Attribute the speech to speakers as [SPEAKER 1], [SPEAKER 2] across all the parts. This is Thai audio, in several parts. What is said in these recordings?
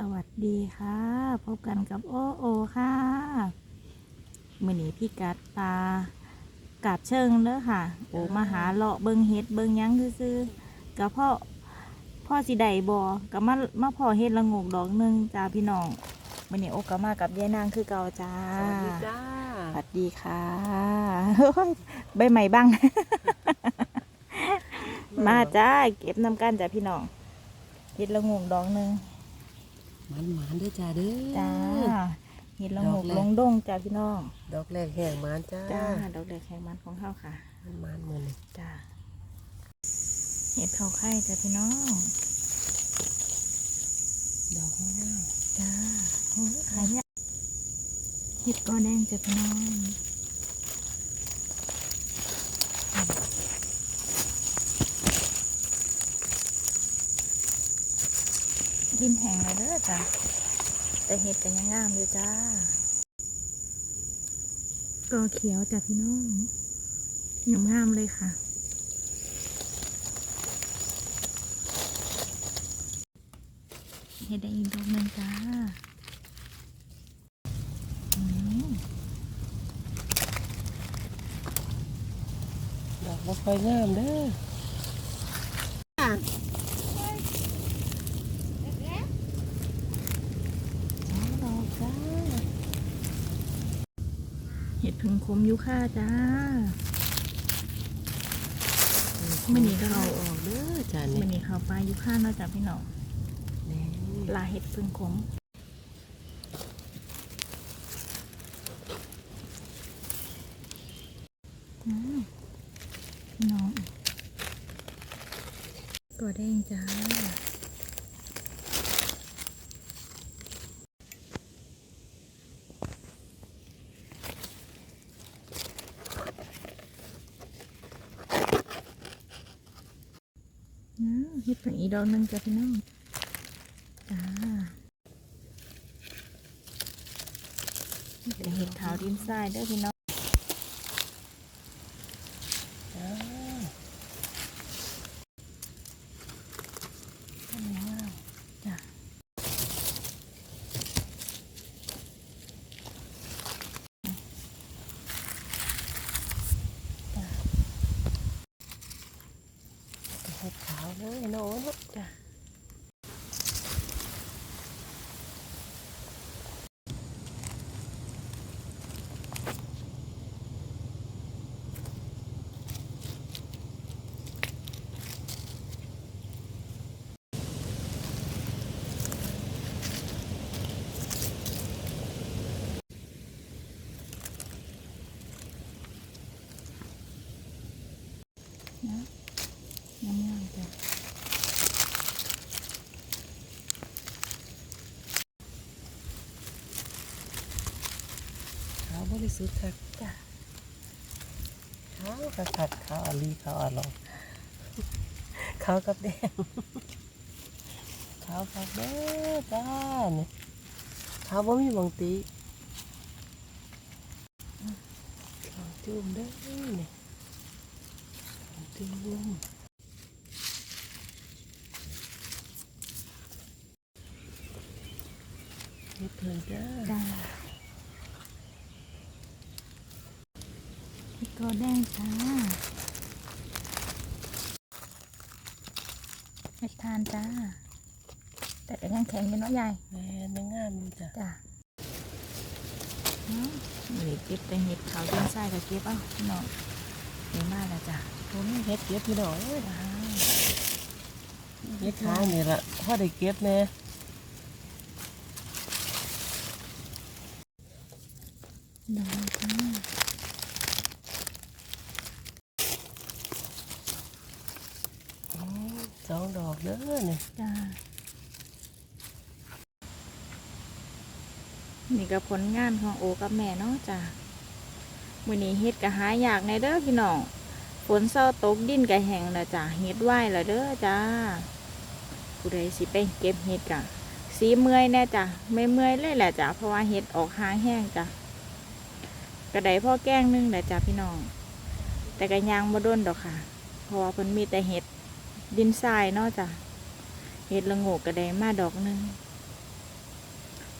[SPEAKER 1] สวัสดีค่ะ พบกันกับโอโอค่ะมือนี้พี่กัดปลากาบเชิงเด้อค่ะ โอมาหาเลาะเบิงเฮ็ดเบิงหยังซื่อๆกับพ่อพ่อสิได้บอกัมามาพ่อเฮ็ดละโงกดอกหนึงจ้าพี่น้องมือนี้โอก็มากับยายนางคือเก่าจ้า
[SPEAKER 2] สวัสดีจ้า
[SPEAKER 1] สวัสดีค่ะโอ้ยใบใหม่บ้าง มาจ้าเก็บน้ำกันจ้าพี่น้องเฮ็ดละโงกดอกหนึง
[SPEAKER 2] มันหมานๆเด้วยจ้าเด้อ
[SPEAKER 1] จ้าเห็ดละหมก
[SPEAKER 2] ดอกแรก
[SPEAKER 1] ลงดงจ้าพี่น้อง
[SPEAKER 2] ดอกแรกแห้งหมานจ้า
[SPEAKER 1] จ้า ดอกแดกแข็งมันของข้าวค่ะ
[SPEAKER 2] มันหมานมือนี่
[SPEAKER 1] จ้า เห็ดเขาไข่จ้าพี่น้อง
[SPEAKER 2] ดอกง่าย
[SPEAKER 1] จ้าโอ้ยขายเนี่ยเห็ดกอแดงจ้าพี่น้อง ดินแห้งเลยเด้อจ้าแต่เห็ดกันยังงามอยู่จ้ากอเขียวจ้าพี่น้องงามเลยค่ะ เห็ดได้อีกดอกหนึ่งจ้า
[SPEAKER 2] ดอกบ่ค่อยงามเด้อ
[SPEAKER 1] สองดอกจ้า เห็ดพึ่งคมยุค่าจ้ามื้อนี้ก็เอา
[SPEAKER 2] ออกเด้อจ้า
[SPEAKER 1] มั
[SPEAKER 2] นี่
[SPEAKER 1] นนี้เขาปลายุค่าเนาะจ้าพี่น้อง
[SPEAKER 2] นี่
[SPEAKER 1] ปลาเห็ดพึ่งคมอืมพี่น้องก็แดงจ้า เห็ดผึ่งอีดอกนึงจ้ะพี่น้องจ้าเป็นเห็ดขาวดินทรายเด้อพี่น้อง
[SPEAKER 2] จ้า
[SPEAKER 1] จ้ะ
[SPEAKER 2] เห็ดขาวเลยโน้น
[SPEAKER 1] จ้ะนะงามๆจ้ะ
[SPEAKER 2] ขาว บริสุทธิ์ค่ะ
[SPEAKER 1] จ้ะ
[SPEAKER 2] ขาวกระขัดขาวอลีขาวอร่อยขาวกับแดงขาวกับเด้อจ้านี่ขาวบ่มีบางตีขาวจุ่มเด้อนี่ขาวจุ่มเฮ็ดเพิ่นจ้า
[SPEAKER 1] จ้า เห็ดกอแดงจ้าเห็ดทานจ้า แต่ก็ยังแข็งอยู่เนาะยาย
[SPEAKER 2] แม่นงงามอยู่จ้ะ
[SPEAKER 1] จ้ะเนาะนี่เก็บแต่เห็ดขาวดินทรายก็เก็บเอ้าพี่น้องเห็นมากแล้วจ้ะ
[SPEAKER 2] ผมเฮ็ดเก็บพี่น้องเอ้ย
[SPEAKER 1] ว้าว
[SPEAKER 2] เฮ็ดค้างนี่ล่ะพอได้เก็บแน่
[SPEAKER 1] ดอกจ้า
[SPEAKER 2] อืม สองดอกเด้อนี่
[SPEAKER 1] จ้านี่ก็ผลงานของโอกับแม่เนาะจ้ะมื้อนี้เฮ็ดก็หายากในเด้อพี่น้องฝนเศร้าตกดินก็แห้งแล้วจ้ะเฮ็ดไหวแล้วเด้อจ้าผู้ใดสิไปเก็บเฮ็ดกะสีเมื่อยแน่จ้ะไม่เมื่อยเลยแหละจ้ะเพราะว่าเฮ็ดออกหางแห้งจ้ะกระไดพ่อแก้งนึงแหละจ้ะพี่น้อง แต่ก็ยางบ่ด้นดอกค่ะ เพราะว่าเพิ่นมีแต่เห็ด ดินทรายเนาะจ้ะเห็ดละโงกกระไดมาดอกหนึง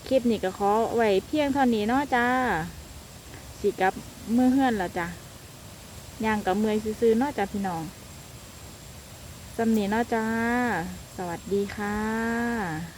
[SPEAKER 1] คลิปนี้ก็ขอไว้เพียงเท่านี้เนาะจ้าสิกับเมื่อเฮือนแล้วจ้ะย่างกับเมื่อยซื้อๆเนาะจ้ะพี่น้องสำนีเนาะจ้า สวัสดีค่ะ